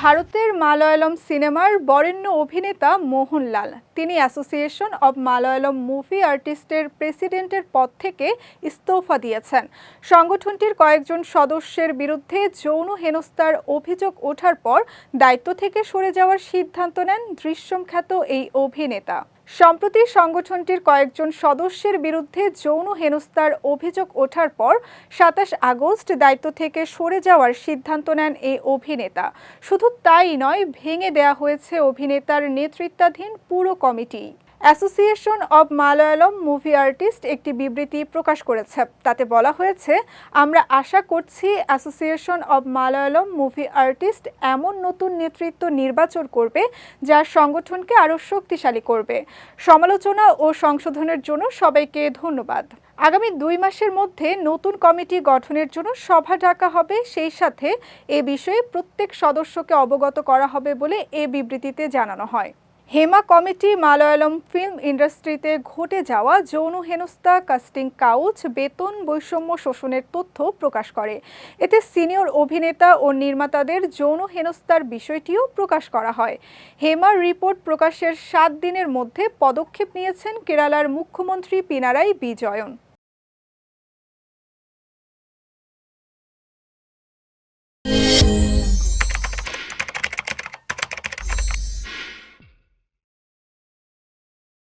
ভারতের মালয়ালম সিনেমার বরেণ্য অভিনেতা মোহনলাল। তিনি অ্যাসোসিয়েশন অব মালয়ালম মুভি আর্টিস্টের প্রেসিডেন্টের পদ থেকে ইস্তফা দিয়েছেন। সংগঠনটির কয়েকজন সদস্যের বিরুদ্ধে যৌন হেনস্থার অভিযোগ ওঠার পর দায়িত্ব থেকে সরে যাওয়ার সিদ্ধান্ত নেন দৃশ্যম খ্যাত এই অভিনেতা। সম্প্রতি সংগঠনটির কয়েকজন সদস্যের বিরুদ্ধে যৌন হেনস্থার অভিযোগ ওঠার পর সাতাশ আগস্ট দায়িত্ব থেকে সরে যাওয়ার সিদ্ধান্ত নেন এই অভিনেতা। শুধু তাই নয়, ভেঙে দেয়া হয়েছে অভিনেতার নেতৃত্বাধীন পুরো committee. Association of Malayalam movie artist একটি বিবৃতি প্রকাশ করেছে। তাতে বলা হয়েছে, আমরা আশা করছি association of Malayalam movie artist এমন নতুন নেতৃত্ব নির্বাচন করবে যা সংগঠনকে আরও শক্তিশালী করবে। সমালোচনা ও সংশোধনের জন্য সবাইকে ধন্যবাদ। আগামী দুই মাসের মধ্যে নতুন কমিটি গঠনের জন্য সভা ডাকা হবে। সেই সাথে এ বিষয়ে প্রত্যেক সদস্যকে অবগত করা হবে বলে এ বিবৃতিতে জানানো হয়। হেমা কমিটি মালয়ালম ফিল্ম ইন্ডাস্ট্রিতে ঘটে যাওয়া যৌন হেনস্থা, কাস্টিং কাউচ, বেতন, বৈষম্য শোষণের তথ্য প্রকাশ করে। এতে সিনিয়র অভিনেতা ও নির্মাতাদের যৌন হেনস্থার বিষয়টিও প্রকাশ করা হয়। হেমার রিপোর্ট প্রকাশের সাত দিনের মধ্যে পদক্ষেপ নিয়েছেন কেরালার মুখ্যমন্ত্রী পিনারাই বিজয়ন।